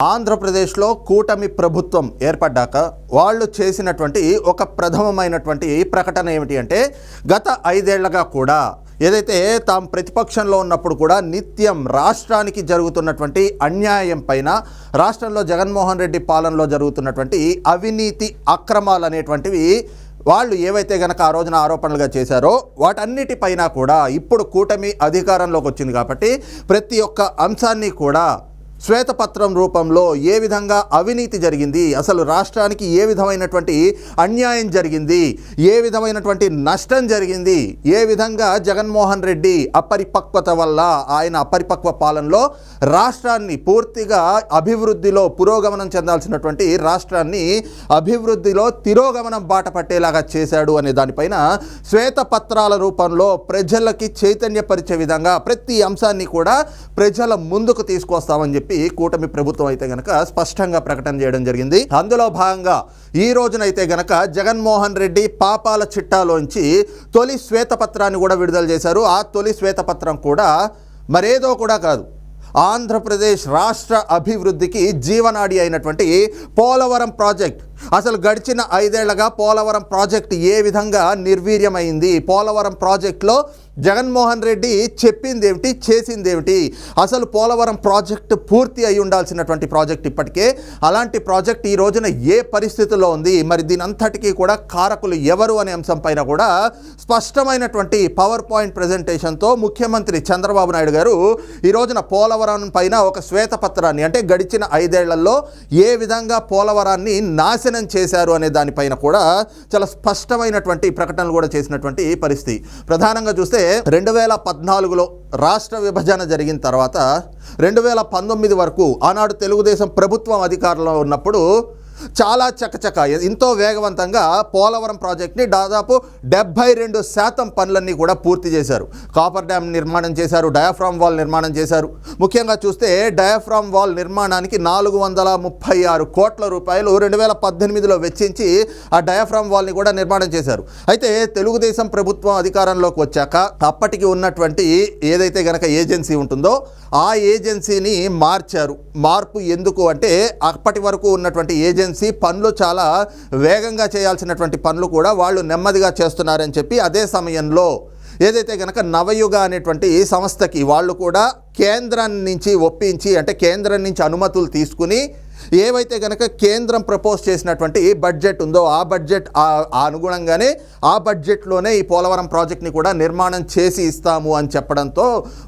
ఆంధ్రప్రదేశ్లో కూటమి ప్రభుత్వం ఏర్పడ్డాక వాళ్ళు చేసినటువంటి ఒక ప్రథమమైనటువంటి ప్రకటన ఏమిటి అంటే గత ఐదేళ్ళగా కూడా ఏదైతే తాము ప్రతిపక్షంలో ఉన్నప్పుడు కూడా నిత్యం రాష్ట్రానికి జరుగుతున్నటువంటి అన్యాయం పైన రాష్ట్రంలో జగన్మోహన్ రెడ్డి పాలనలో జరుగుతున్నటువంటి అవినీతి అక్రమాలు అనేటువంటివి వాళ్ళు ఏవైతే గనక ఆ రోజున ఆరోపణలుగా చేశారో వాటన్నిటిపైన కూడా ఇప్పుడు కూటమి అధికారంలోకి వచ్చింది కాబట్టి ప్రతి ఒక్క అంశాన్ని కూడా శ్వేతపత్రం రూపంలో ఏ విధంగా అవినీతి జరిగింది అసలు రాష్ట్రానికి ఏ విధమైనటువంటి అన్యాయం జరిగింది ఏ విధమైనటువంటి నష్టం జరిగింది ఏ విధంగా జగన్మోహన్ రెడ్డి అపరిపక్వత వల్ల ఆయన అపరిపక్వ పాలనలో రాష్ట్రాన్ని పూర్తిగా అభివృద్ధిలో పురోగమనం చెందాల్సినటువంటి రాష్ట్రాన్ని అభివృద్ధిలో తిరోగమనం బాట పట్టేలాగా చేశాడు అనే దానిపైన శ్వేతపత్రాల రూపంలో ప్రజలకి చైతన్యపరిచే విధంగా ప్రతి అంశాన్ని కూడా ప్రజల ముందుకు తీసుకొస్తామని చెప్పి కూటమి ప్రభుత్వం అయితే గనక స్పష్టంగా ప్రకటన చేయడం జరిగింది. అందులో భాగంగా ఈ రోజునైతే గనక జగన్మోహన్ రెడ్డి పాపాల చిట్టాలోంచి తొలి శ్వేతపత్రాన్ని కూడా విడుదల చేశారు. ఆ తొలి శ్వేతపత్రం కూడా మరేదో కూడా కాదు ఆంధ్రప్రదేశ్ రాష్ట్ర అభివృద్ధికి జీవనాడి అయినటువంటి పోలవరం ప్రాజెక్ట్ అసలు గడిచిన ఐదేళ్ళగా పోలవరం ప్రాజెక్ట్ ఏ విధంగా నిర్వీర్యమైంది? పోలవరం ప్రాజెక్టులో జగన్మోహన్ రెడ్డి చెప్పింది ఏమిటి చేసింది ఏమిటి అసలు పోలవరం ప్రాజెక్ట్ పూర్తి అయి ఉండాల్సినటువంటి ప్రాజెక్ట్ ఇప్పటికే. అలాంటి ప్రాజెక్ట్ ఈ రోజున ఏ పరిస్థితుల్లో ఉంది? మరి దీని అంతటికీ కూడా కారకులు ఎవరు అనే అంశం పైన కూడా స్పష్టమైనటువంటి పవర్ పాయింట్ ప్రజెంటేషన్తో ముఖ్యమంత్రి చంద్రబాబు నాయుడు గారు ఈ రోజున పోలవరం పైన ఒక శ్వేతపత్రాన్ని అంటే గడిచిన ఐదేళ్ళలో ఏ విధంగా పోలవరాన్ని నాశనం చేశారు అనే దానిపైన కూడా చాలా స్పష్టమైనటువంటి ప్రకటనలు కూడా చేసినటువంటి పరిస్థితి. ప్రధానంగా చూస్తే రెండు వేల పద్నాలుగులో రాష్ట్ర విభజన జరిగిన తర్వాత రెండు వేల పంతొమ్మిది వరకు ఆనాడు తెలుగుదేశం ప్రభుత్వం అధికారంలో ఉన్నప్పుడు చాలా చకచక ఎంతో వేగవంతంగా పోలవరం ప్రాజెక్ట్ని దాదాపు డెబ్బై రెండు శాతం పనులన్నీ కూడా పూర్తి చేశారు. కాపర్ డ్యామ్ నిర్మాణం చేశారు డయాఫ్రామ్ వాల్ నిర్మాణం చేశారు. ముఖ్యంగా చూస్తే డయాఫ్రామ్ వాల్ నిర్మాణానికి నాలుగు వందల ముప్పై ఆరు కోట్ల రూపాయలు రెండు వేల పద్దెనిమిదిలో వెచ్చించి ఆ డయాఫ్రామ్ వాల్ని కూడా నిర్మాణం చేశారు. అయితే తెలుగుదేశం ప్రభుత్వం అధికారంలోకి వచ్చాక అప్పటికి ఉన్నటువంటి ఏదైతే గనక ఏజెన్సీ ఉంటుందో ఆ ఏజెన్సీని మార్చారు. మార్పు ఎందుకు అంటే అప్పటి వరకు ఉన్నటువంటి ఏజెన్సీ పనులు చాలా వేగంగా చేయాల్సినటువంటి పనులు కూడా వాళ్ళు నెమ్మదిగా చేస్తున్నారని చెప్పి అదే సమయంలో ఏదైతే కనుక నవయుగ అనేటువంటి సంస్థకి వాళ్ళు కూడా కేంద్రం నుంచి ఒప్పించి అంటే కేంద్రం నుంచి అనుమతులు తీసుకుని ఏవైతే కనుక కేంద్రం ప్రపోజ్ చేసినటువంటి బడ్జెట్ ఉందో ఆ బడ్జెట్ అనుగుణంగానే ఆ బడ్జెట్లోనే ఈ పోలవరం ప్రాజెక్ట్ని కూడా నిర్మాణం చేసి ఇస్తాము అని చెప్పడంతో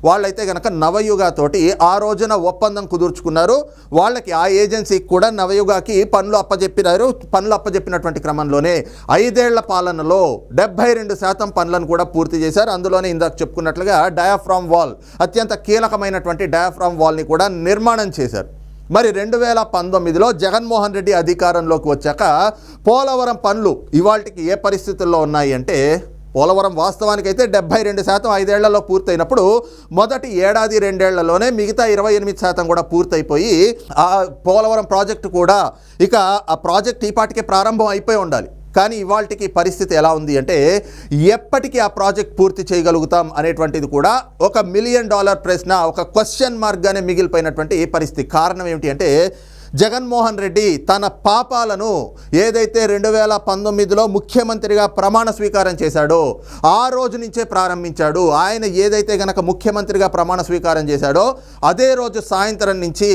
వాళ్ళైతే కనుక నవయుగతోటి ఆ రోజున ఒప్పందం కుదుర్చుకున్నారు. వాళ్ళకి ఆ ఏజెన్సీకి కూడా నవయుగకి పనులు అప్పజెప్పినారు. పనులు అప్పజెప్పినటువంటి క్రమంలోనే ఐదేళ్ళ పాలనలో డెబ్బై రెండు శాతం పనులను కూడా పూర్తి చేశారు. అందులోనే ఇందాక చెప్పుకున్నట్లుగా డయాఫ్రామ్ వాల్ అత్యంత కీలకమైనటువంటి డయాఫ్రామ్ వాల్ని కూడా నిర్మాణం చేశారు. మరి రెండు వేల పంతొమ్మిదిలో జగన్మోహన్ రెడ్డి అధికారంలోకి వచ్చాక పోలవరం పనులు ఇవాళకి ఏ పరిస్థితుల్లో ఉన్నాయి అంటే పోలవరం వాస్తవానికైతే డెబ్బై రెండు శాతం ఐదేళ్ళలో పూర్తయినప్పుడు మొదటి ఏడాది రెండేళ్ళలోనే మిగతా ఇరవై ఎనిమిది శాతం కూడా పూర్తయిపోయి ఆ పోలవరం ప్రాజెక్టు కూడా ఇక ఆ ప్రాజెక్ట్ ఈ పాటికే ప్రారంభం అయిపోయి ఉండాలి. కానీ ఇవాళకి పరిస్థితి ఎలా ఉంది అంటే ఎప్పటికీ ఆ ప్రాజెక్ట్ పూర్తి చేయగలుగుతాం అనేటువంటిది కూడా ఒక మిలియన్ డాలర్ ప్రశ్న ఒక క్వశ్చన్ మార్క్గానే మిగిలిపోయినటువంటి పరిస్థితి. కారణం ఏమిటి అంటే జగన్మోహన్ రెడ్డి తన పాపాలను ఏదైతే రెండు వేల పంతొమ్మిదిలో ముఖ్యమంత్రిగా ప్రమాణ స్వీకారం చేశాడో ఆ రోజు నుంచే ప్రారంభించాడు. ఆయన ఏదైతే గనక ముఖ్యమంత్రిగా ప్రమాణ స్వీకారం చేశాడో అదే రోజు సాయంత్రం నుంచి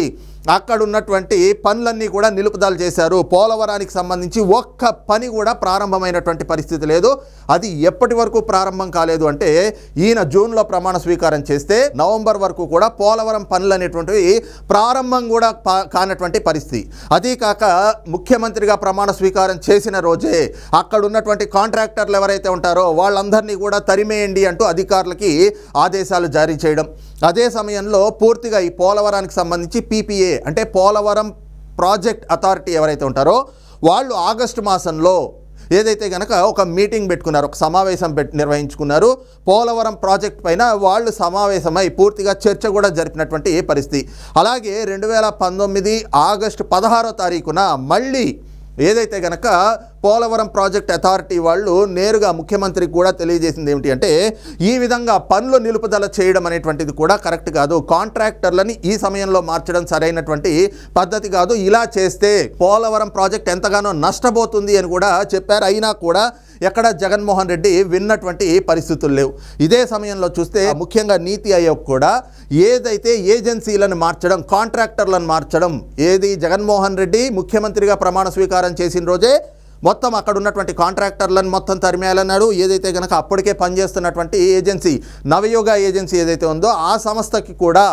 అక్కడ ఉన్నటువంటి పనులన్నీ కూడా నిలుపుదల చేశారు. పోలవరానికి సంబంధించి ఒక్క పని కూడా ప్రారంభమైనటువంటి పరిస్థితి లేదు. అది ఎప్పటి వరకు ప్రారంభం కాలేదు అంటే ఈయన జూన్లో ప్రమాణ స్వీకారం చేస్తే నవంబర్ వరకు కూడా పోలవరం పనులు అనేటువంటివి ప్రారంభం కూడా పా- కానటువంటి పరిస్థితి. అదీ కాక ముఖ్యమంత్రిగా ప్రమాణ స్వీకారం చేసిన రోజే అక్కడ ఉన్నటువంటి కాంట్రాక్టర్లు ఎవరైతే ఉంటారో వాళ్ళందరినీ కూడా తరిమేయండి అంటూ అధికారులకి ఆదేశాలు జారీ చేయడం. అదే సమయంలో పూర్తిగా ఈ పోలవరానికి సంబంధించి పీపీఏ అంటే పోలవరం ప్రాజెక్ట్ అథారిటీ ఎవరైతే ఉంటారో వాళ్ళు ఆగస్టు మాసంలో ఏదైతే కనుక ఒక మీటింగ్ పెట్టుకున్నారు ఒక సమావేశం పెట్ నిర్వహించుకున్నారు పోలవరం ప్రాజెక్ట్ పైన వాళ్ళు సమావేశమై పూర్తిగా చర్చ కూడా జరిపినటువంటి పరిస్థితి. అలాగే రెండు వేల పంతొమ్మిది ఆగస్టు పదహారో తారీఖున మళ్ళీ ఏదైతే కనుక పోలవరం ప్రాజెక్ట్ అథారిటీ వాళ్ళు నేరుగా ముఖ్యమంత్రికి కూడా తెలియజేసింది ఏమిటి అంటే ఈ విధంగా పనులు నిలుపుదల చేయడం అనేటువంటిది కూడా కరెక్ట్ కాదు. కాంట్రాక్టర్లని ఈ సమయంలో మార్చడం సరైనటువంటి పద్ధతి కాదు. ఇలా చేస్తే పోలవరం ప్రాజెక్ట్ ఎంతగానో నష్టపోతుంది అని కూడా చెప్పారు. అయినా కూడా ఎక్కడ జగన్మోహన్ రెడ్డి విన్నటువంటి పరిస్థితులు లేవు. ఇదే సమయంలో చూస్తే ముఖ్యంగా నీతి ఆయోగ్ కూడా ఏదైతే ఏజెన్సీలను మార్చడం కాంట్రాక్టర్లను మార్చడం ఏది జగన్మోహన్ రెడ్డి ముఖ్యమంత్రిగా ప్రమాణ స్వీకారం చేసిన రోజే మొత్తం అక్కడ ఉన్నటువంటి కాంట్రాక్టర్లను మొత్తం తరిమేయాలన్నాడు. ఏదైతే కనుక అప్పటికే పనిచేస్తున్నటువంటి ఏజెన్సీ నవయోగ ఏజెన్సీ ఏదైతే ఉందో ఆ సంస్థకి కూడా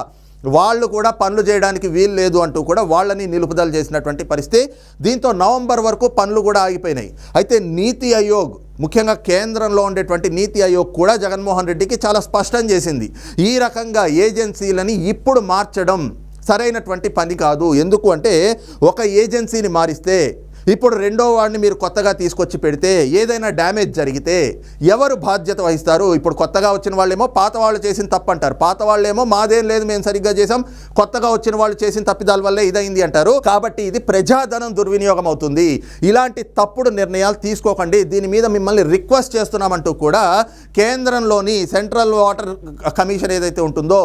వాళ్ళు కూడా పనులు చేయడానికి వీలు లేదు అంటూ కూడా వాళ్ళని నిలుపుదల చేసినటువంటి పరిస్థితి. దీంతో నవంబర్ వరకు పనులు కూడా ఆగిపోయినాయి. అయితే నీతి ఆయోగ్ ముఖ్యంగా కేంద్రంలో ఉండేటువంటి నీతి ఆయోగ్ కూడా జగన్మోహన్ రెడ్డికి చాలా స్పష్టం చేసింది. ఈ రకంగా ఏజెన్సీలని ఇప్పుడు మార్చడం సరైనటువంటి పని కాదు. ఎందుకు అంటే ఒక ఏజెన్సీని మారిస్తే ఇప్పుడు రెండో వాడిని మీరు కొత్తగా తీసుకొచ్చి పెడితే ఏదైనా డ్యామేజ్ జరిగితే ఎవరు బాధ్యత వహిస్తారు? ఇప్పుడు కొత్తగా వచ్చిన వాళ్ళేమో పాత వాళ్ళు చేసిన తప్పు అంటారు. పాత వాళ్ళేమో మాదేం లేదు మేము సరిగ్గా చేసాం కొత్తగా వచ్చిన వాళ్ళు చేసిన తప్పిదాల వల్లే ఇదైంది అంటారు. కాబట్టి ఇది ప్రజాధనం దుర్వినియోగం అవుతుంది. ఇలాంటి తప్పుడు నిర్ణయాలు తీసుకోకండి. దీని మీద మిమ్మల్ని రిక్వెస్ట్ చేస్తున్నామంటూ కూడా కేంద్రంలోని సెంట్రల్ వాటర్ కమిషన్ ఏదైతే ఉంటుందో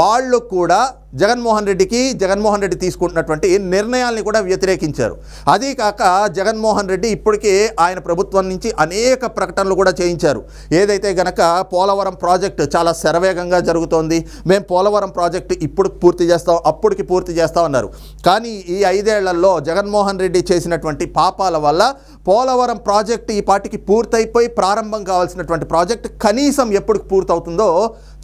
వాళ్ళు కూడా జగన్మోహన్ రెడ్డికి జగన్మోహన్ రెడ్డి తీసుకుంటున్నటువంటి నిర్ణయాల్ని కూడా వ్యతిరేకించారు. అదీ కాక జగన్మోహన్ రెడ్డి ఇప్పటికే ఆయన ప్రభుత్వం నుంచి అనేక ప్రకటనలు కూడా చేయించారు. ఏదైతే గనక పోలవరం ప్రాజెక్టు చాలా శరవేగంగా జరుగుతోంది మేము పోలవరం ప్రాజెక్టు ఇప్పుడు పూర్తి చేస్తాం అప్పటికి పూర్తి చేస్తామన్నారు. కానీ ఈ ఐదేళ్ళలో జగన్మోహన్ రెడ్డి చేసినటువంటి పాపాల వల్ల పోలవరం ప్రాజెక్టు ఈ పాటికి పూర్తయిపోయి ప్రారంభం కావాల్సినటువంటి ప్రాజెక్టు కనీసం ఎప్పుడు పూర్తవుతుందో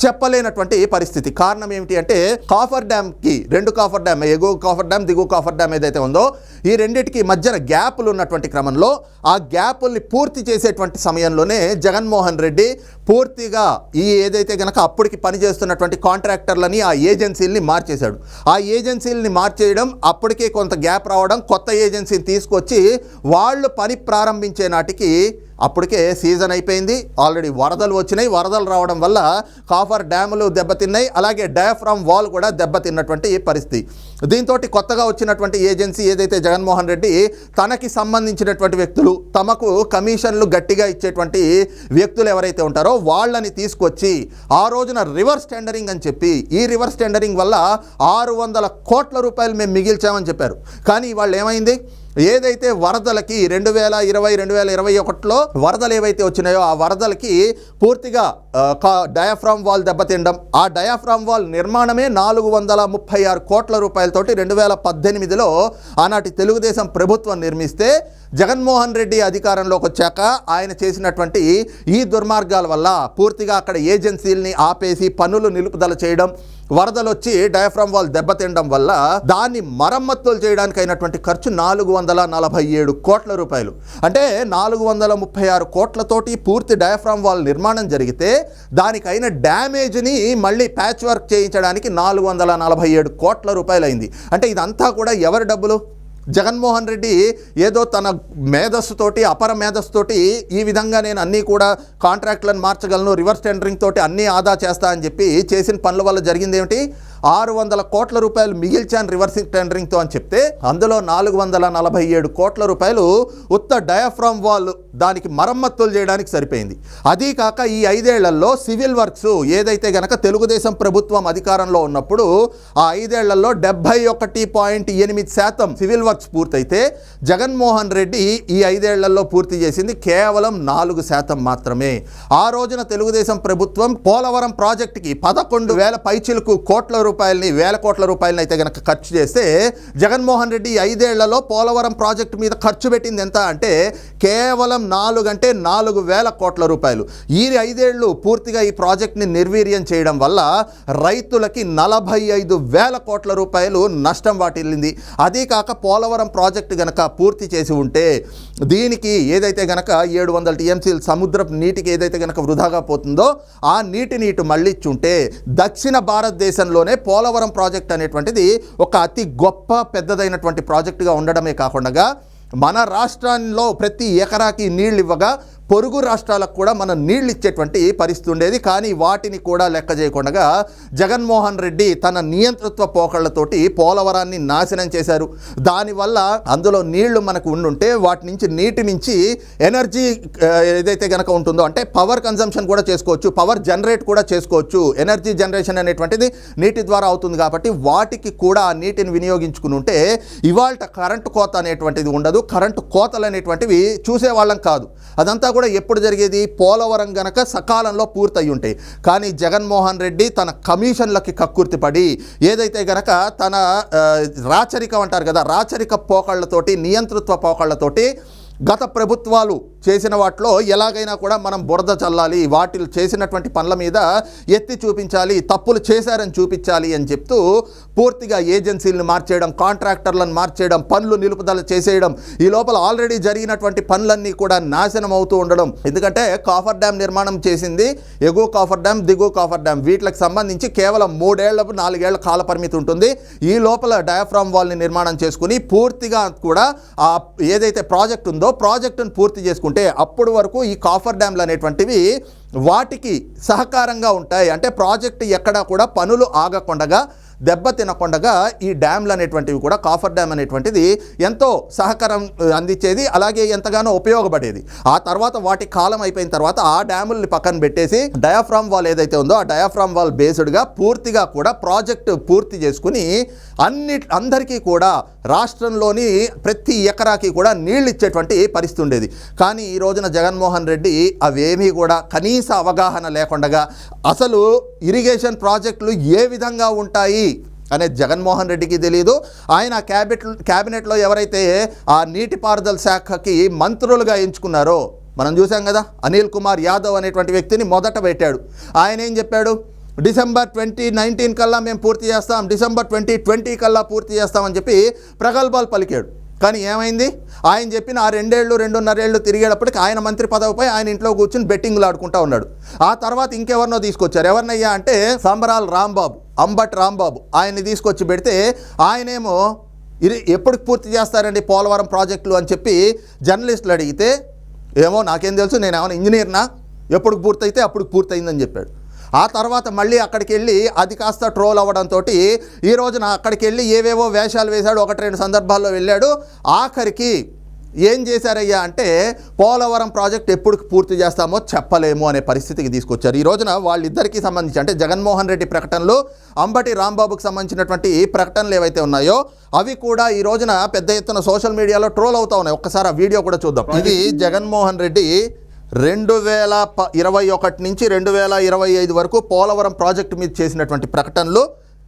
చెప్పలేనటువంటి పరిస్థితి. కారణం ఏమిటి అంటే కాఫర్ డ్యామ్కి రెండు కాఫర్ డ్యామ్ ఎగువ కాఫర్ డ్యామ్ దిగువ కాఫర్ డ్యామ్ ఏదైతే ఉందో ఈ రెండింటికి మధ్యన గ్యాపులు ఉన్నటువంటి క్రమంలో ఆ గ్యాపుల్ని పూర్తి చేసేటువంటి సమయంలోనే జగన్మోహన్ రెడ్డి పూర్తిగా ఈ ఏదైతే గనక అప్పటికి పనిచేస్తున్నటువంటి కాంట్రాక్టర్లని ఆ ఏజెన్సీలని మార్చేశాడు. ఆ ఏజెన్సీలని మార్చేయడం అప్పటికే కొంత గ్యాప్ రావడం కొత్త ఏజెన్సీని తీసుకొచ్చి వాళ్ళు పని ప్రారంభించే నాటికి అప్పటికే సీజన్ అయిపోయింది. ఆల్రెడీ వరదలు వచ్చినాయి. వరదలు రావడం వల్ల కాఫర్ డ్యాములు దెబ్బతిన్నాయి. అలాగే డయాఫ్రామ్ వాల్ కూడా దెబ్బతిన్నటువంటి పరిస్థితి. దీంతో కొత్తగా వచ్చినటువంటి ఏజెన్సీ ఏదైతే జగన్మోహన్ రెడ్డి తనకి సంబంధించినటువంటి వ్యక్తులు తమకు కమిషన్లు గట్టిగా ఇచ్చేటువంటి వ్యక్తులు ఎవరైతే ఉంటారో వాళ్ళని తీసుకొచ్చి ఆ రోజున రివర్స్ టెండరింగ్ అని చెప్పి ఈ రివర్స్ టెండరింగ్ వల్ల ఆరు వందల కోట్ల రూపాయలు మేము మిగిల్చామని చెప్పారు. కానీ వాళ్ళు ఏమైంది? ఏదైతే వరదలకి రెండు వేల ఇరవై రెండు వేల ఇరవై ఒకటిలో వరదలు ఏవైతే వచ్చినాయో ఆ వరదలకి పూర్తిగా కా- డయాఫ్రామ్ వాల్ దెబ్బతినడం ఆ డయాఫ్రామ్ వాల్ నిర్మాణమే నాలుగు వందల ముప్పై ఆరు కోట్ల రూపాయలతోటి రెండు వేల పద్దెనిమిదిలో ఆనాటి తెలుగుదేశం ప్రభుత్వం నిర్మిస్తే జగన్మోహన్ రెడ్డి అధికారంలోకి వచ్చాక ఆయన చేసినటువంటి ఈ దుర్మార్గాల వల్ల పూర్తిగా అక్కడ ఏజెన్సీలని ఆపేసి పనులు నిలుపుదల చేయడం వరదలు వచ్చి డయాఫ్రామ్ వాల్ దెబ్బతినడం వల్ల దాన్ని మరమ్మతులు చేయడానికి అయినటువంటి ఖర్చు నాలుగు వందల నలభై ఏడు కోట్ల రూపాయలు. అంటే నాలుగు వందల ముప్పై ఆరు కోట్లతోటి పూర్తి డయాఫ్రామ్ వాల్ నిర్మాణం జరిగితే దానికైన డ్యామేజ్ని మళ్ళీ ప్యాచ్ వర్క్ చేయించడానికి నాలుగు వందల నలభై ఏడు కోట్ల రూపాయలు అయింది అంటే ఇదంతా కూడా ఎవరి డబ్బులు? జగన్మోహన్ రెడ్డి ఏదో తన మేధస్సుతోటి అపర మేధస్సుతోటి ఈ విధంగా నేను అన్నీ కూడా కాంట్రాక్ట్లను మార్చగలను రివర్స్ టెండరింగ్ తోటి అన్నీ ఆదా చేస్తా అని చెప్పి చేసిన పనుల వల్ల జరిగింది ఏమిటి? ఆరు వందల కోట్ల రూపాయలు మిగిల్చాను రివర్స్ టెండరింగ్తో అని చెప్తే అందులో నాలుగు వందల నలభై ఏడు కోట్ల రూపాయలు ఉత్త డయాఫ్రామ్ వాల్ దానికి మరమ్మతులు చేయడానికి సరిపోయింది. అదీ కాక ఈ ఐదేళ్ళలో సివిల్ వర్క్స్ ఏదైతే గనక తెలుగుదేశం ప్రభుత్వం అధికారంలో ఉన్నప్పుడు ఆ ఐదేళ్ళలో డెబ్బై ఒకటి పాయింట్ ఎనిమిది శాతం సివిల్ వర్క్స్ పూర్తయితే జగన్మోహన్ రెడ్డి ఈ ఐదేళ్ళలో పూర్తి చేసింది కేవలం నాలుగు శాతం మాత్రమే. ఆ రోజున తెలుగుదేశం ప్రభుత్వం పోలవరం ప్రాజెక్టుకి పదకొండు వేల పైచిలకు కోట్ల రూపాయలని వేల కోట్ల రూపాయలని అయితే గనక ఖర్చు చేస్తే జగన్మోహన్ రెడ్డి ఐదేళ్ళలో పోలవరం ప్రాజెక్టు మీద ఖర్చు పెట్టింది ఎంత అంటే కేవలం నాలుగు అంటే నాలుగు వేల కోట్ల రూపాయలు. ఈ ఐదేళ్ళు పూర్తిగా ఈ ప్రాజెక్ట్ని నిర్వీర్యం చేయడం వల్ల రైతులకి నలభై ఐదు వేల కోట్ల రూపాయలు నష్టం వాటిల్లింది. అదే కాక పోలవరం ప్రాజెక్టు గనక పూర్తి చేసి ఉంటే దీనికి ఏదైతే గనక ఏడు వందల టీఎంసీలు సముద్రపు నీటికి ఏదైతే గనక వృధాగా పోతుందో ఆ నీటి నీటి మళ్ళిచ్చుంటే దక్షిణ భారతదేశంలోనే పోలవరం ప్రాజెక్ట్ అనేటువంటిది ఒక అతి గొప్ప పెద్దదైనటువంటి ప్రాజెక్టుగా ఉండడమే కాకుండా మన రాష్ట్రంలో ప్రతి ఎకరాకి నీళ్ళు ఇవ్వగా పొరుగు రాష్ట్రాలకు కూడా మనం నీళ్ళు ఇచ్చేటువంటి పరిస్థితి ఉండేది. కానీ వాటిని కూడా లెక్క చేయకుండా జగన్మోహన్ రెడ్డి తన నియంతృత్వ పోకళ్ళతోటి పోలవరాన్ని నాశనం చేశారు. దానివల్ల అందులో నీళ్ళు మనకు ఉండుంటే వాటి నుంచి నీటి నుంచి ఎనర్జీ ఏదైతే కనుక ఉంటుందో అంటే పవర్ కన్సంప్షన్ కూడా చేసుకోవచ్చు పవర్ జనరేట్ కూడా చేసుకోవచ్చు. ఎనర్జీ జనరేషన్ అనేటువంటిది నీటి ద్వారా అవుతుంది కాబట్టి వాటికి కూడా ఆ నీటిని వినియోగించుకుని ఉంటే ఇవాళ కరెంటు కోత అనేటువంటిది ఉండదు. కరెంటు కోతలు అనేటువంటివి చూసేవాళ్ళం కాదు. అదంతా కూడా ఎప్పుడు జరిగేది? పోలవరం గనక సకాలంలో పూర్తయి ఉంటాయి కానీ జగన్మోహన్ రెడ్డి తన కమిషన్లకి కక్కుర్తిపడి ఏదైతే గనక తన రాచరికం అంటారు కదా రాచరిక పోకళ్ళతోటి నియంతృత్వ పోకళ్ళతోటి గత ప్రభుత్వాలు చేసిన వాటిలో ఎలాగైనా కూడా మనం బురద చల్లాలి వాటిలు చేసినటువంటి పనుల మీద ఎత్తి చూపించాలి తప్పులు చేశారని చూపించాలి అని చెప్తూ పూర్తిగా ఏజెన్సీలను మార్చేయడం కాంట్రాక్టర్లను మార్చేయడం పనులు నిలుపుదల చేసేయడం ఈ లోపల ఆల్రెడీ జరిగినటువంటి పనులన్నీ కూడా నాశనం అవుతూ ఉండడం. ఎందుకంటే కాఫర్ డ్యామ్ నిర్మాణం చేసింది ఎగువ కాఫర్ డ్యామ్ దిగువ కాఫర్ డ్యామ్. వీటికి సంబంధించి కేవలం మూడేళ్ళ నాలుగేళ్ళ కాల పరిమితి ఉంటుంది. ఈ లోపల డయాఫ్రామ్ వాల్ని నిర్మాణం చేసుకుని పూర్తిగా కూడా ఏదైతే ప్రాజెక్ట్ ఉందో ప్రాజెక్టును పూర్తి చేసుకుంటే అప్పటి వరకు ఈ కాఫర్ డ్యామ్లు అనేటువంటివి వాటికి సహకారంగా ఉంటాయి. అంటే ప్రాజెక్ట్ ఎక్కడా కూడా పనులు ఆగకుండగా దెబ్బ తినకుండగా ఈ డ్యామ్లు అనేటువంటివి కూడా కాఫర్ డ్యామ్ అనేటువంటిది ఎంతో సహకారం అందించేది అలాగే ఎంతగానో ఉపయోగపడేది. ఆ తర్వాత వాటి కాలం అయిపోయిన తర్వాత ఆ డ్యాముల్ని పక్కన పెట్టేసి డయాఫ్రామ్ వాల్ ఏదైతే ఉందో ఆ డయాఫ్రామ్ వాల్ బేస్డ్గా పూర్తిగా కూడా ప్రాజెక్టు పూర్తి చేసుకుని అన్ని అందరికీ కూడా రాష్ట్రంలోని ప్రతి ఎకరాకి కూడా నీళ్ళు ఇచ్చేటువంటి పరిస్థితి ఉండేది. కానీ ఈ రోజున జగన్మోహన్ రెడ్డి అవేమీ కూడా కనీస అవగాహన లేకుండా అసలు ఇరిగేషన్ ప్రాజెక్టులు ఏ విధంగా ఉంటాయి? అనేది జగన్మోహన్ రెడ్డికి తెలియదు ఆయన క్యాబినెట్ క్యాబినెట్లో ఎవరైతే ఆ నీటిపారుదల శాఖకి మంత్రులుగా ఎంచుకున్నారో మనం చూసాం కదా అనిల్ కుమార్ యాదవ్ అనేటువంటి వ్యక్తిని మొదట పెట్టాడు. ఆయన ఏం చెప్పాడు? డిసెంబర్ ట్వంటీ నైన్టీన్ కల్లా మేము పూర్తి చేస్తాం డిసెంబర్ ట్వంటీ ట్వంటీ కల్లా పూర్తి చేస్తామని చెప్పి ప్రగల్భాలు పలికాడు. కానీ ఏమైంది? ఆయన చెప్పిన ఆ రెండేళ్ళు రెండున్నరేళ్ళు తిరిగేటప్పటికి ఆయన మంత్రి పదవిపై ఆయన ఇంట్లో కూర్చుని బెట్టింగ్లు ఆడుకుంటా ఉన్నాడు. ఆ తర్వాత ఇంకెవరినో తీసుకొచ్చారు. ఎవరినయ్యా అంటే సంబరాల్ రాంబాబు అంబట్ రాంబాబు. ఆయన్ని తీసుకొచ్చి పెడితే ఆయనేమో ఇది ఎప్పుడు పూర్తి చేస్తారండి పోలవరం ప్రాజెక్టులు అని చెప్పి జర్నలిస్టులు అడిగితే ఏమో నాకేం తెలుసు నేను ఏమైనా ఇంజనీర్నా? ఎప్పుడు పూర్తయితే అప్పుడు పూర్తయిందని చెప్పాడు. ఆ తర్వాత మళ్ళీ అక్కడికి వెళ్ళి అది కాస్త ట్రోల్ అవ్వడంతో ఈ రోజున అక్కడికి వెళ్ళి ఏవేవో వేషాలు వేశాడు ఒకటి రెండు సందర్భాల్లో వెళ్ళాడు. ఆఖరికి ఏం చేశారయ్యా అంటే పోలవరం ప్రాజెక్ట్ ఎప్పుడు పూర్తి చేస్తామో చెప్పలేము అనే పరిస్థితికి తీసుకొచ్చారు. ఈ రోజున వాళ్ళిద్దరికీ సంబంధించి అంటే జగన్మోహన్ రెడ్డి ప్రకటనలు అంబటి రాంబాబుకి సంబంధించినటువంటి ప్రకటనలు ఏవైతే ఉన్నాయో అవి కూడా ఈ రోజున పెద్ద ఎత్తున సోషల్ మీడియాలో ట్రోల్ అవుతా ఉన్నాయి. ఒక్కసారి ఆ వీడియో కూడా చూద్దాం. ఇది జగన్మోహన్ రెడ్డి రెండు వేల ప ఇరవై ఒకటి నుంచి రెండు వేల ఇరవై ఐదు వరకు పోలవరం ప్రాజెక్టు మీద చేసినటువంటి ప్రకటనలు.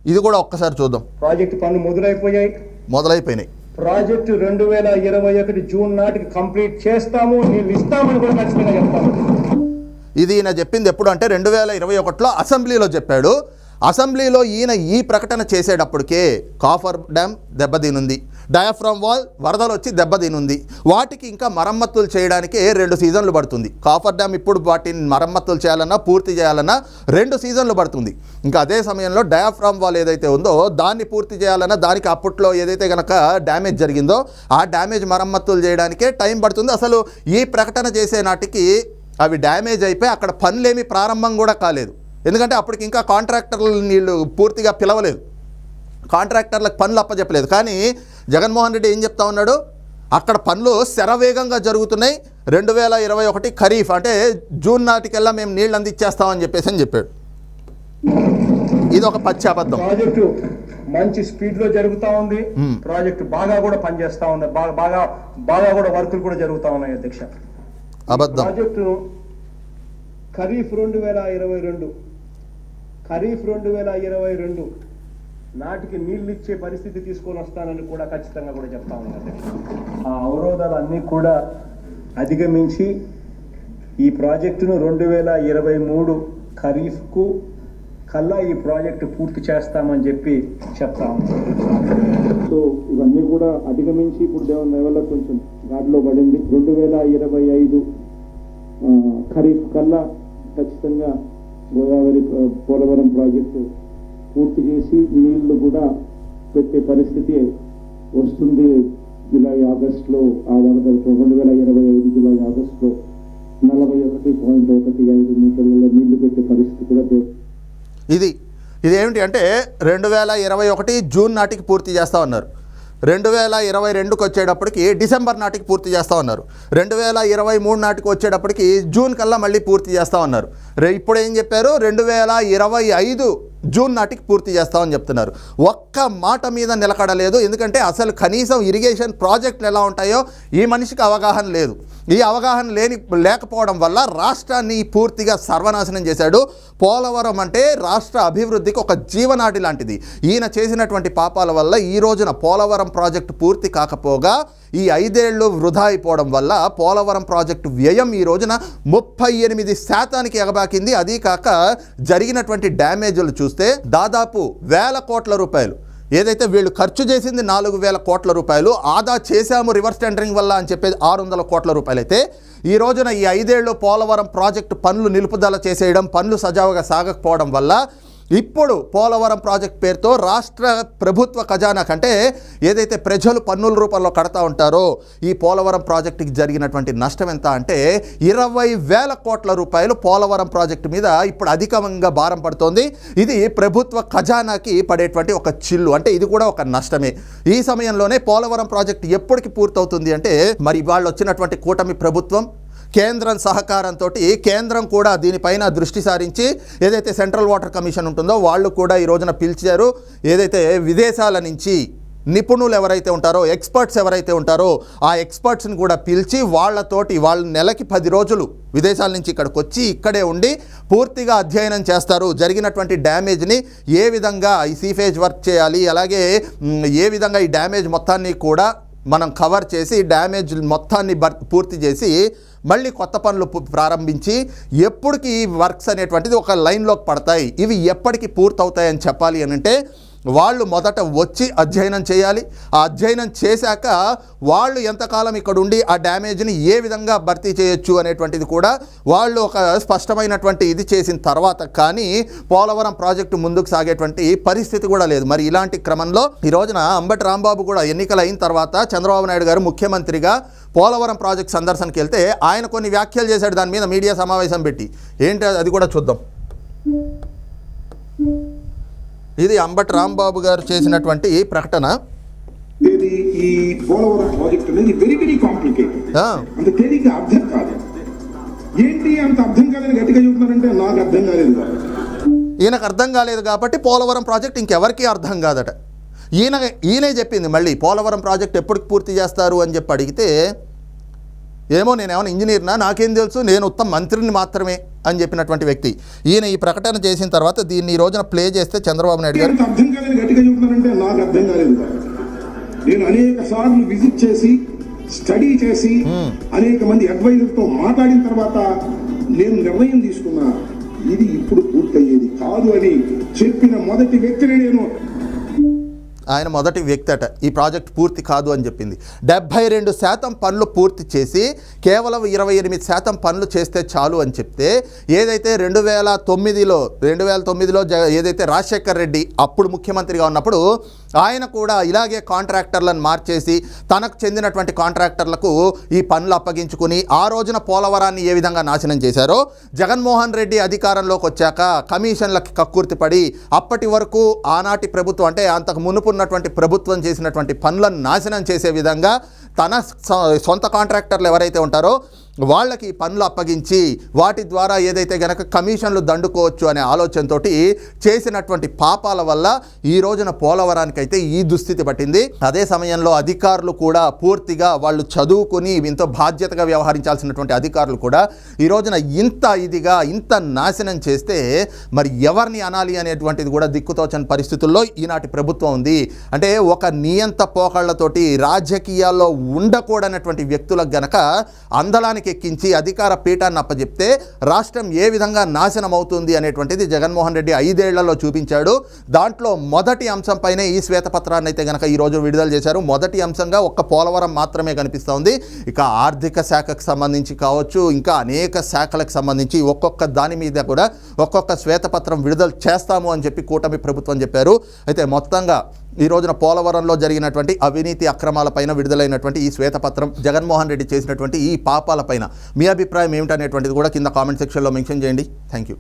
ఇది కూడా ఒక్కసారి చూద్దాం. ప్రాజెక్టు పనులు మొదలైపోయాయి. మొదలైపోయినాయి. ప్రాజెక్టు రెండు వేల ఇరవై ఒకటి జూన్ నాటికి కంప్లీట్ చేస్తాము. నీళ్ళు ఇస్తామని కూడా ఖచ్చితంగా చెప్తాము ఇది ఈయన చెప్పింది ఎప్పుడు అంటే రెండు వేల ఇరవై ఒకటిలో అసెంబ్లీలో చెప్పాడు. అసెంబ్లీలో ఈయన ఈ ప్రకటన చేసేటప్పటికే కాఫర్ డ్యామ్ దెబ్బతినుంది. డయాఫ్రామ్ వాల్ వరదలు వచ్చి దెబ్బతినుంది వాటికి ఇంకా మరమ్మతులు చేయడానికి రెండు సీజన్లు పడుతుంది. కాఫర్ డ్యామ్ ఇప్పుడు వాటిని మరమ్మతులు చేయాలన్నా పూర్తి చేయాలన్నా రెండు సీజన్లు పడుతుంది. ఇంకా అదే సమయంలో డయాఫ్రామ్ వాల్ ఏదైతే ఉందో దాన్ని పూర్తి చేయాలన్నా దానికి అప్పట్లో ఏదైతే కనుక డ్యామేజ్ జరిగిందో ఆ డ్యామేజ్ మరమ్మతులు చేయడానికే టైం పడుతుంది. అసలు ఈ ప్రకటన చేసే నాటికి అవి డ్యామేజ్ అయిపోయి అక్కడ పనులేమీ ప్రారంభం కూడా కాలేదు. ఎందుకంటే అప్పటికి ఇంకా కాంట్రాక్టర్లు నీళ్ళు పూర్తిగా పిలవలేదు. కాంట్రాక్టర్లకు పనులు అప్పచెప్పలేదు కానీ జగన్మోహన్ రెడ్డి ఏం చెప్తా ఉన్నాడు? అక్కడ పనులు శరవేగంగా జరుగుతున్నాయి. రెండు వేల ఇరవై ఒకటి ఖరీఫ్ అంటే జూన్ నాటికల్లా మేము నీళ్ళు అందించేస్తామని చెప్పేసి అని చెప్పాడు. ఇది ఒక పచ్చి అబద్ధం. ప్రాజెక్టు మంచి స్పీడ్లో జరుగుతా ఉంది. ప్రాజెక్టు బాగా కూడా పనిచేస్తా ఉంది. బాగా బాగా బాగా కూడా వర్కులు కూడా జరుగుతా ఉన్నాయి అధ్యక్ష. అబద్ధం. ప్రాజెక్టు ఖరీఫ్ రెండు వేల ఇరవై రెండు. ఖరీఫ్ రెండు వేల ఇరవై రెండు. నాటికి నీళ్ళు ఇచ్చే పరిస్థితి తీసుకొని వస్తానని కూడా ఖచ్చితంగా కూడా చెప్తా ఉన్నాను ఆ అవరోధాలన్నీ కూడా అధిగమించి ఈ ప్రాజెక్టును రెండు వేల ఇరవై మూడు ఖరీఫ్కు కల్లా ఈ ప్రాజెక్టు పూర్తి చేస్తామని చెప్పి చెప్తా సో ఇవన్నీ కూడా అధిగమించి ఇప్పుడు దేవుని లెవెల్లో కొంచెం గాడిలో పడింది. రెండు వేల ఇరవై ఐదు ఖరీఫ్ కల్లా ఖచ్చితంగా గోదావరి పోలవరం ప్రాజెక్టు పూర్తి చేసి నీళ్ళు కూడా పెట్టే పరిస్థితి వస్తుంది. జూలై ఆగస్టులో ఆ వరదలతో రెండు వేల ఇరవై ఐదు జూలై ఆగస్టులో నలభై ఒకటి పాయింట్ ఒకటి ఐదు మీటర్లలో నీళ్ళు పెట్టే పరిస్థితి కూడా ఇది ఇది అంటే రెండు వేల ఇరవై ఒకటి జూన్ నాటికి పూర్తి చేస్తా ఉన్నారు. రెండు వేల ఇరవై రెండుకి వచ్చేటప్పటికి డిసెంబర్ నాటికి పూర్తి చేస్తా ఉన్నారు. రెండు వేల ఇరవై మూడు నాటికి వచ్చేటప్పటికి జూన్ కల్లా మళ్ళీ పూర్తి చేస్తా ఉన్నారు. రే ఇప్పుడు ఏం చెప్పారు? రెండు వేల ఇరవై ఐదు జూన్ నాటికి పూర్తి చేస్తామని చెప్తున్నారు. ఒక్క మాట మీద నిలకడలేదు. ఎందుకంటే అసలు కనీసం ఇరిగేషన్ ప్రాజెక్టులు ఎలా ఉంటాయో ఈ మనిషికి అవగాహన లేదు. ఈ అవగాహన లేని లేకపోవడం వల్ల రాష్ట్రాన్ని పూర్తిగా సర్వనాశనం చేశాడు. పోలవరం అంటే రాష్ట్ర అభివృద్ధికి ఒక జీవనాడి లాంటిది. ఈయన చేసినటువంటి పాపాల వల్ల ఈ రోజున పోలవరం ప్రాజెక్టు పూర్తి కాకపోగా ఈ ఐదేళ్ళు వృధా అయిపోవడం వల్ల పోలవరం ప్రాజెక్టు వ్యయం ఈ రోజున ముప్పై ఎనిమిది శాతానికి ఎగబాకింది. అదీ కాక జరిగినటువంటి డ్యామేజ్లు చూస్తే దాదాపు వేల కోట్ల రూపాయలు. ఏదైతే వీళ్ళు ఖర్చు చేసింది నాలుగు వేల కోట్ల రూపాయలు ఆదా చేశాము రివర్స్ టెండరింగ్ వల్ల అని చెప్పేది ఆరు వందల కోట్ల రూపాయలు అయితే ఈ రోజున ఈ ఐదేళ్ళు పోలవరం ప్రాజెక్టు పనులు నిలుపుదల చేసేయడం పనులు సజావుగా సాగకపోవడం వల్ల ఇప్పుడు పోలవరం ప్రాజెక్ట్ పేరుతో రాష్ట్ర ప్రభుత్వ ఖజానా కంటే ఏదైతే ప్రజలు పన్నుల రూపంలో కడతా ఉంటారో ఈ పోలవరం ప్రాజెక్టుకి జరిగినటువంటి నష్టం ఎంత అంటే ఇరవై వేల కోట్ల రూపాయలు పోలవరం ప్రాజెక్టు మీద ఇప్పుడు అధికంగా భారం పడుతోంది. ఇది ప్రభుత్వ ఖజానాకి పడేటువంటి ఒక చిల్లు. అంటే ఇది కూడా ఒక నష్టమే. ఈ సమయంలోనే పోలవరం ప్రాజెక్టు ఎప్పటికి పూర్తవుతుంది అంటే మరి వాళ్ళు వచ్చినటువంటి కూటమి ప్రభుత్వం కేంద్రం సహకారంతో కేంద్రం కూడా దీనిపైన దృష్టి సారించి ఏదైతే సెంట్రల్ వాటర్ కమిషన్ ఉంటుందో వాళ్ళు కూడా ఈ రోజున పిలిచారు. ఏదైతే విదేశాల నుంచి నిపుణులు ఎవరైతే ఉంటారో ఎక్స్పర్ట్స్ ఎవరైతే ఉంటారో ఆ ఎక్స్పర్ట్స్ని కూడా పిలిచి వాళ్ళతోటి వాళ్ళు నెలకి పది రోజులు విదేశాల నుంచి ఇక్కడికి వచ్చి ఇక్కడే ఉండి పూర్తిగా అధ్యయనం చేస్తారు. జరిగినటువంటి డ్యామేజ్ని ఏ విధంగా ఈ సీఫేజ్ వర్క్ చేయాలి అలాగే ఏ విధంగా ఈ డ్యామేజ్ మొత్తాన్ని కూడా మనం కవర్ చేసి డ్యామేజ్ మొత్తాన్ని బర్ పూర్తి చేసి మళ్ళీ కొత్త పనులు ప్రారంభించి ఎప్పటికి ఈ వర్క్స్ అనేటువంటిది ఒక లైన్లోకి పడతాయి. ఇవి ఎప్పటికి పూర్తవుతాయని చెప్పాలి అని అంటే వాళ్ళు మొదట వచ్చి అధ్యయనం చేయాలి. ఆ అధ్యయనం చేశాక వాళ్ళు ఎంతకాలం ఇక్కడ ఉండి ఆ డ్యామేజ్ని ఏ విధంగా భర్తీ చేయొచ్చు అనేటువంటిది కూడా వాళ్ళు ఒక స్పష్టమైనటువంటి ఇది చేసిన తర్వాత కానీ పోలవరం ప్రాజెక్టు ముందుకు సాగేటువంటి పరిస్థితి కూడా లేదు. మరి ఇలాంటి క్రమంలో ఈ రోజున అంబటి రాంబాబు కూడా ఎన్నికలు అయిన తర్వాత చంద్రబాబు నాయుడు గారు ముఖ్యమంత్రిగా పోలవరం ప్రాజెక్ట్ సందర్శనకి వెళ్తే ఆయన కొన్ని వ్యాఖ్యలు చేశాడు. దాని మీద మీడియా సమావేశం పెట్టి. ఏంటి అది కూడా చూద్దాం. ఇది అంబటి రాంబాబు గారు చేసినటువంటి ప్రకటన. ఇది ఈ పోలవరం ప్రాజెక్ట్ అనేది వెరీ వెరీ కాంప్లికేటెడ్ అంత తేలిక అర్థం కాదు. ఏంటి అంత అర్థం కాదని గట్టిగా చెబుతున్నారంటే నాకు అర్థం కాలేదు. ఈయనకు అర్థం కాలేదు కాబట్టి పోలవరం ప్రాజెక్ట్ ఇంకెవరికీ అర్థం కాదట. ఈయన ఈయనే చెప్పింది మళ్ళీ పోలవరం ప్రాజెక్ట్ ఎప్పటికి పూర్తి చేస్తారు అని చెప్పి అడిగితే ఏమో నేను ఏమైనా ఇంజనీర్నా నాకేం తెలుసు? నేను ఉత్తమ మంత్రిని మాత్రమే. అని చెప్పినటువంటి వ్యక్తి. ఈయన ఈ ప్రకటన చేసిన తర్వాత దీన్ని ఈ రోజున ప్లే చేస్తే చంద్రబాబు నాయుడు గారు అర్థం కాదని గట్టిగా చెబుతున్నారంటే నాకు అర్థం కాలేదు. నేను అనేక సార్లు విజిట్ చేసి స్టడీ చేసి అనేక మంది అడ్వైజర్తో మాట్లాడిన తర్వాత నేను నిర్ణయం తీసుకున్నా ఇది ఇప్పుడు పూర్తయ్యేది కాదు అని చెప్పిన మొదటి వ్యక్తిని నేను ఆయన మొదటి వ్యక్తి అట ఈ ప్రాజెక్ట్ పూర్తి కాదు అని చెప్పింది. డెబ్భై రెండు శాతం పనులు పూర్తి చేసి కేవలం ఇరవై ఎనిమిది శాతం పనులు చేస్తే చాలు అని చెప్తే ఏదైతే రెండు వేల తొమ్మిదిలో రెండు వేల తొమ్మిదిలో జ ఏదైతే రాజశేఖర్ రెడ్డి అప్పుడు ముఖ్యమంత్రిగా ఉన్నప్పుడు ఆయన కూడా ఇలాగే కాంట్రాక్టర్లను మార్చేసి తనకు చెందినటువంటి కాంట్రాక్టర్లకు ఈ పనులు అప్పగించుకుని ఆ రోజున పోలవరాన్ని ఏ విధంగా నాశనం చేశారో జగన్మోహన్ రెడ్డి అధికారంలోకి వచ్చాక కమిషన్లకి కక్కుర్తిపడి అప్పటి వరకు ఆనాటి ప్రభుత్వం అంటే అంతకు మునుపు ఉన్నటువంటి ప్రభుత్వం చేసినటువంటి పనులను నాశనం చేసే విధంగా తన సొంత కాంట్రాక్టర్లు ఎవరైతే ఉంటారో వాళ్ళకి ఈ పనులు అప్పగించి వాటి ద్వారా ఏదైతే గనక కమిషన్లు దండుకోవచ్చు అనే ఆలోచనతో చేసినటువంటి పాపాల వల్ల ఈ రోజున పోలవరానికైతే ఈ దుస్థితి పట్టింది. అదే సమయంలో అధికారులు కూడా పూర్తిగా వాళ్ళు చదువుకుని ఎంతో బాధ్యతగా వ్యవహరించాల్సినటువంటి అధికారులు కూడా ఈ రోజున ఇంత ఇదిగా ఇంత నాశనం చేస్తే మరి ఎవరిని అనాలి అనేటువంటిది కూడా దిక్కుతోచని పరిస్థితుల్లో ఈనాటి ప్రభుత్వం ఉంది. అంటే ఒక నియంత పోకళ్ళతోటి రాజకీయాల్లో ఉండకూడనటువంటి వ్యక్తులకు గనక అందలానికి ఎక్కించి అధికార పీఠాన్ని అప్పచెప్తే రాష్ట్రం ఏ విధంగా నాశనం అవుతుంది అనేటువంటిది జగన్మోహన్ రెడ్డి ఐదేళ్ళలో చూపించాడు. దాంట్లో మొదటి అంశంపైనే ఈ శ్వేతపత్రాన్ని అయితే గనక ఈరోజు విడుదల చేశారు. మొదటి అంశంగా ఒక్క పోలవరం మాత్రమే కనిపిస్తోంది. ఇక ఆర్థిక శాఖకు సంబంధించి కావచ్చు ఇంకా అనేక శాఖలకు సంబంధించి ఒక్కొక్క దాని మీద కూడా ఒక్కొక్క శ్వేతపత్రం విడుదల చేస్తాము అని చెప్పి కూటమి ప్రభుత్వం చెప్పారు. అయితే మొత్తంగా ఈ రోజున పోలవరంలో జరిగినటువంటి అవినీతి అక్రమాలపైన విడుదలైనటువంటి ఈ శ్వేతపత్రం జగన్మోహన్ రెడ్డి చేసినటువంటి ఈ పాపాలపైన మీ అభిప్రాయం ఏమిటనేటువంటిది కూడా కింద కామెంట్ సెక్షన్లో మెన్షన్ చేయండి. Thank you.